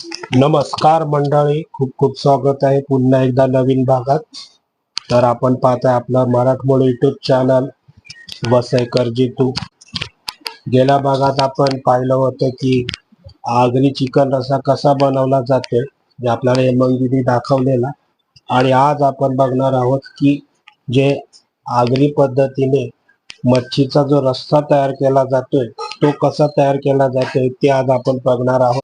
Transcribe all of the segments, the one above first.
नमस्कार मंडळी खूप खूप स्वागत आहे पुन्हा एकदा नवीन भागात. तर आपण पाहताय आपलं मराठमोळी युट्यूब चॅनल वसईकर जितू. गेल्या भागात आपण पाहिलं होतं की आगरी चिकन रसा कसा बनवला जातो जे आपल्याला हेमंगिनी दाखवलेला. आणि आज आपण बघणार आहोत की जे आगरी पद्धतीने मच्छीचा जो रस्सा तयार केला जातोय तो कसा तयार केला जातोय ते आज आपण बघणार आहोत.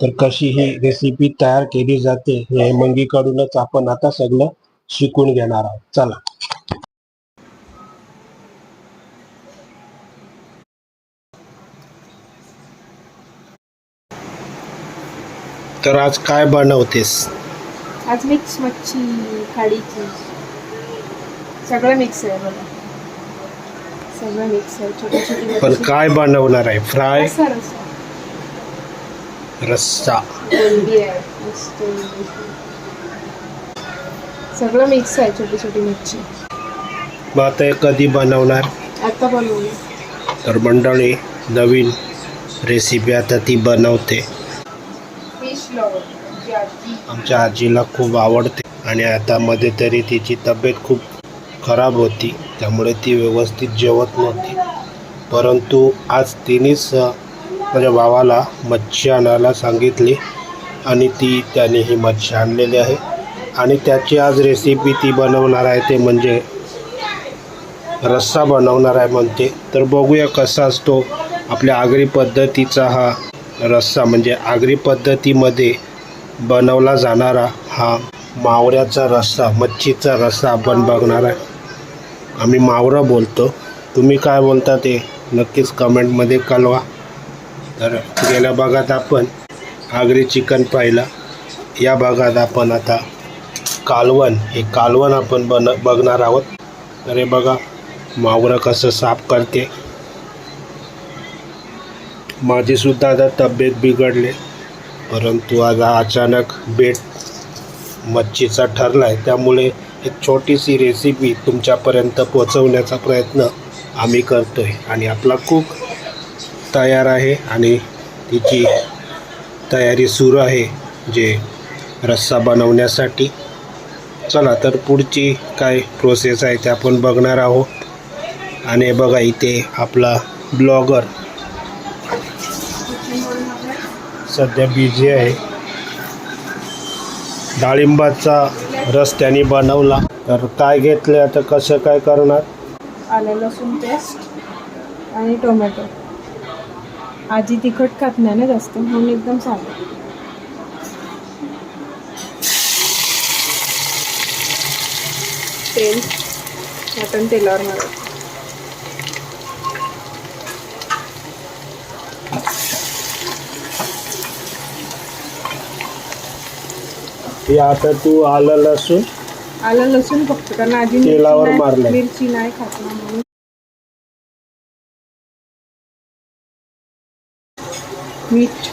तर कशी ही रेसिपी तयार केली जाते हे हेमंगीकडूनच आपण आता सगळं शिकून घेणार आहोत. चला. तर आज काय बनवतेस? आज मिक्स मच्छी खाडीची सगळं मिक्स आहे बघा. सगळं मिक्स आहे. छोटी छोटी पण. काय बनवणार आहे? फ्राय रस्सा. रस्सा रस्सा कोलंबी आहे मस्त सगळं मिक्स आहे छोटी छोटी मच्छी. मग आता हे कधी बनवणार? आता बनवली तर मंडळी नवीन रेसिपी आता ती बनवते. फिश लवर जी आजी. आमच्या आजीला खूप आवडते आणि आता मध्ये तरी तिची तब्येत खूप खराब होती त्यामुळे ती व्यवस्थित जेवत नव्हती. परंतु आज तिनेच माझ्या भावाला मच्छी आणायला सांगितली आणि ती त्याने ही मच्छी आणलेली आहे. आणि त्याची आज रेसिपी ती बनवणार आहे ते म्हणजे रस्सा बनवणार आहे म्हणते. तर बघूया कसा असतो आपल्या आगरी पद्धतीचा हा रस्सा म्हणजे आगरी पद्धतीमध्ये बनवला जाणारा हा मावऱ्याचा रस्सा मच्छीचा रस्सा आपण बघणार आहे. आम्ही मावरा बोलतो. तुम्ही काय बोलता ते नक्कीच कमेंटमध्ये कळवा. तर गेल्या भागात आपण आगरी चिकन पाहिलं. या भागात आपण आता कालवण हे कालवण आपण बन बघणार आहोत. तर हे बघा मावरं कसं साफ करते. माझीसुद्धा आता तब्येत बिघडली. परंतु आज अचानक बेट मच्छीचा ठरला आहे त्यामुळे एक छोटीशी रेसिपी तुमच्यापर्यंत पोचवण्याचा प्रयत्न आम्ही करतो आहे आणि आपला कुक तयार आहे आणि तिची तयारी सुरू आहे जे रस्सा बनवण्यासाठी. चला तर पुढची काय प्रोसेस आहे ते आपण बघणार आहोत. आणि बघा इथे आपला ब्लॉगर सध्या बिझी आहे. डाळिंबाचा रस त्याने बनवला. तर काय घेतलं आता कसं काय करणार? आलं लसूण पेस्ट आणि टोमॅटो आजी तिखट खात नाही ना जास्त म्हणून एकदम साधं. तेल मटण तेलावर हे आता तू आलं लसूण? आलं लसूण फक्त कारण आजी मिरची तेलावर नाही- मारलंय. मिरची नाही खात ना म्हणून. मीठ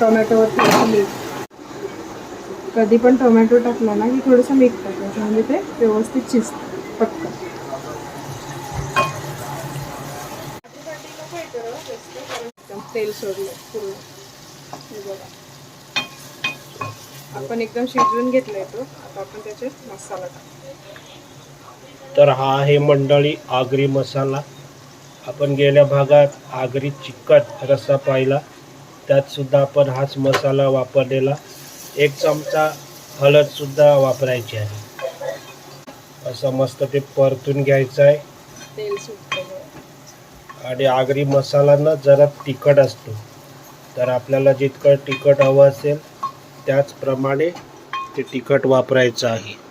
टोमॅटोवर मीठ. कधी पण टोमॅटो टाकला ना की थोडंसं मीठ टाकायचं म्हणजे ते व्यवस्थित शिजतं पक्क. तेल सोडलं पूर्ण. बघा. आपण एकदम शिजवून घेतलंय तो. आता आपण त्याच्यात मसाला टाकतो तर हा आहे मंडळी आगरी मसाला. आपण गेल्या भागात आगरी चिकट रस्सा पाहिला. त्यात सुद्धा आपण हाच मसाला वापरलेला. एक चमचा हळदसुद्धा वापरायची आहे. असं मस्त ते परतून घ्यायचं आहे बघा. आणि आगरी मसाला ना जरा तिखट असतो. तर आपल्याला जितकं तिखट हवं असेल त्याचप्रमाणे ते तिखट वापरायचं आहे.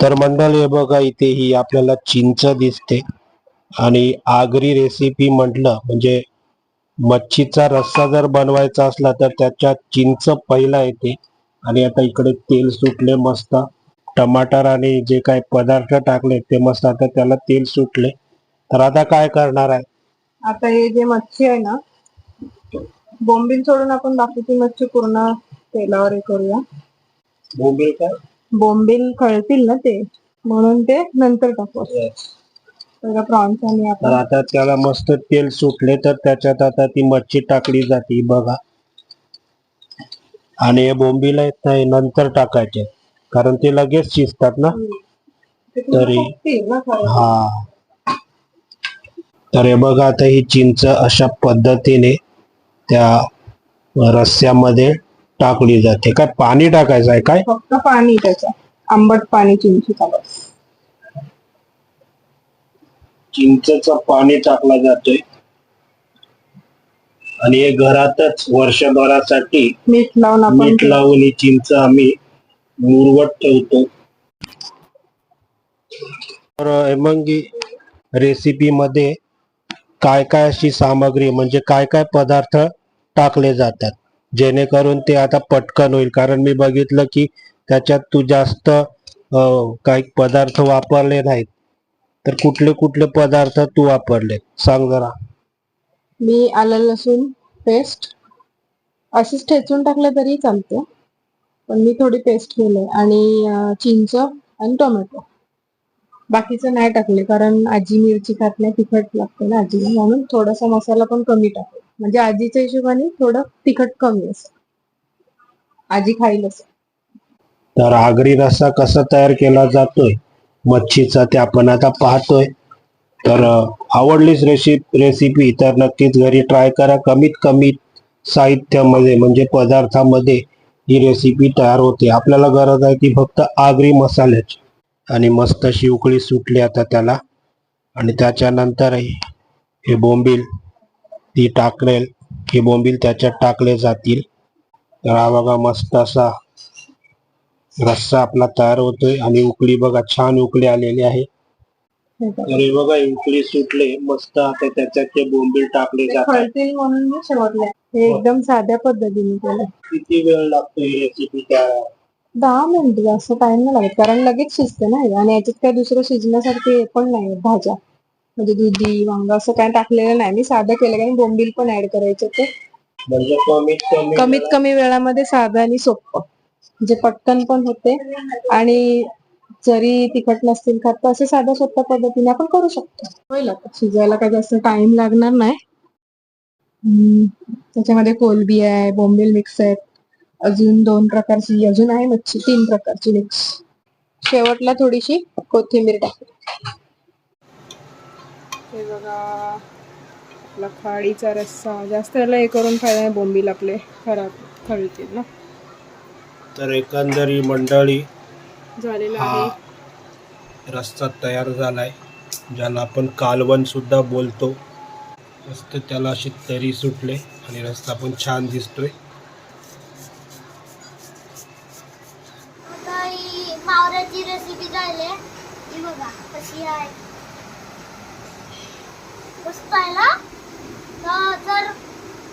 तर मंडळ हे बघा इथे ही आपल्याला चिंच दिसते. आणि आगरी रेसिपी म्हटलं म्हणजे मच्छीचा रस्सा जर बनवायचा असला तर त्याच्यात चिंच पहिला येते. आणि आता इकडे तेल सुटले मस्त. टमाटर आणि जे काही पदार्थ टाकले ते मस्त आता त्याला तेल सुटले. तर आता काय करणार आहे? आता हे जे मच्छी आहे ना बोंबील सोडून आपण बाकीची मच्छी पूर्ण तेलावर हे करूया. बोंबील काय? बोंबील कळतील ना ते? म्हणून ते नंतर टाकू. पहिला प्रॉन्स आणि तर आपण आता त्याला मस्त तेल सुटले तर त्याच्यात आता ती मच्छी टाकली जाते बघा. आणि हे बोंबीला येत नाही नंतर टाकायचे. कारण ते लगेच शिजतात ना. ते तरी- फुगतील ना खरं. हा. तर हे बघा आता ही चिंच अशा पद्धतीने त्या रस्स्यामध्ये टाकली जाते. काय पाणी टाकायचं आहे काय? फक्त पाणी त्याचं. आंबट पाणी चिंचीचा बस चिंचचं पाणी टाकला जातोय. आणि हे घरातच वर्षभरासाठी मीठ लावून आपण मीठ लावून ही चिंच आम्ही मुरवत ठेवतो. तर हेमंगी रेसिपी मध्ये काय काय अशी सामग्री म्हणजे काय काय पदार्थ टाकले जातात? जेणेकरून ते आता पटकन होईल. कारण मी बघितलं की त्याच्यात तू जास्त काही पदार्थ वापरले नाहीत. तर कुठले कुठले पदार्थ तू वापरले? सांग जरा. मी आलं लसूण पेस्ट असेच ठेचून टाकलं तरी चालते. पण मी थोडी पेस्ट केलंय आणि चिंच आणि टोमॅटो. बाकीचं नाही टाकले कारण आजी मिरची खात नाही तिखट लागते ना आजीला. म्हणून थोडासा मसाला पण कमी टाकले. म्हणजे आजीच्या हिशोबाने थोडं तिखट कमी असत. आजी खाईल असं. तर आगरी रस्सा कसा तयार केला जातोय? मच्छीचा ते आपण आता पाहतोय. तर आवडलीच रेसिपी रेसिपी तर नक्कीच घरी ट्राय करा. कमीत कमी साहित्यामध्ये म्हणजे पदार्थामध्ये ही रेसिपी तयार होते. आपल्याला गरज आहे ती फक्त आगरी मसाल्याची. आणि मस्त अशी उकळी सुटली आता त्याला. आणि त्याच्यानंतर हे बोंबील ती टाकलेल हे बोंबील त्याच्यात टाकले जातील. तर हा बघा मस्त असा रस्सा आपला तयार होतोय आणि उकळी बघा छान उकळी आलेली आहे. बघा. तर बघा उकळी सुटले मस्त आता त्याच्यात ते बोंबील टाकले जातात. म्हणून मी शेवटला हे एकदम साध्या पद्धतीने केलं. किती वेळ लागतो ही रेसिपी त्या दहा मिनिट जास्त टाइम नाही लागत कारण लगेच शिजते ना हे. आणि याच्यात काय दुसरं शिजण्यासारखे हे पण नाही भाज्या. म्हणजे दुधी वांग असं काय टाकलेलं नाही. मी साधं केलं कारण बोंबील पण ऍड करायचे ते म्हणजे कमीत कमी कमीत कमी वेळामध्ये साधं आणि सोपं. म्हणजे पटकन पण होते आणि जरी तिखट नसतील खात तर असे साध्या सोप्या पद्धतीने आपण करू शकतो. होईल आता. शिजायला काय जास्त टाइम लागणार नाही. त्याच्यामध्ये कोलबी आहे बोंबील मिक्स आहेत. अजून दोन प्रकारची अजून आहे मच्छी तीन प्रकारची मिक्स शेवटला थोडीशी कोथिंबीर टाकली. हे बघा. आपला खाडीचा रस्सा. जास्त याला हे करून फायदा नाही बोंबील आपले खराब खळतील ना. तर एकंदरी मंडळी झालेला आहे. रस्ता तयार झालाय ज्याला आपण कालवण सुद्धा बोलतो. मस्त त्याला अशी तरी सुटले आणि रस्ता पण छान दिसतोय आता ही मावऱ्याची रेसिपी झाली आहे. ही बघा कशी आहे मस्त ना? तर जर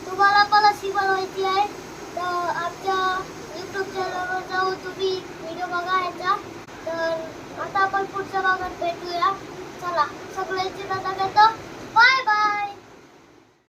तुम्हाला पण अशी बनवायची आहे तर आमच्या यूट्यूब चॅनलवर जाऊन तुम्ही व्हिडिओ बघायचा तर आता आपण पुढच्या भागात भेटूया. चला सगळ्यांची दादा घेतो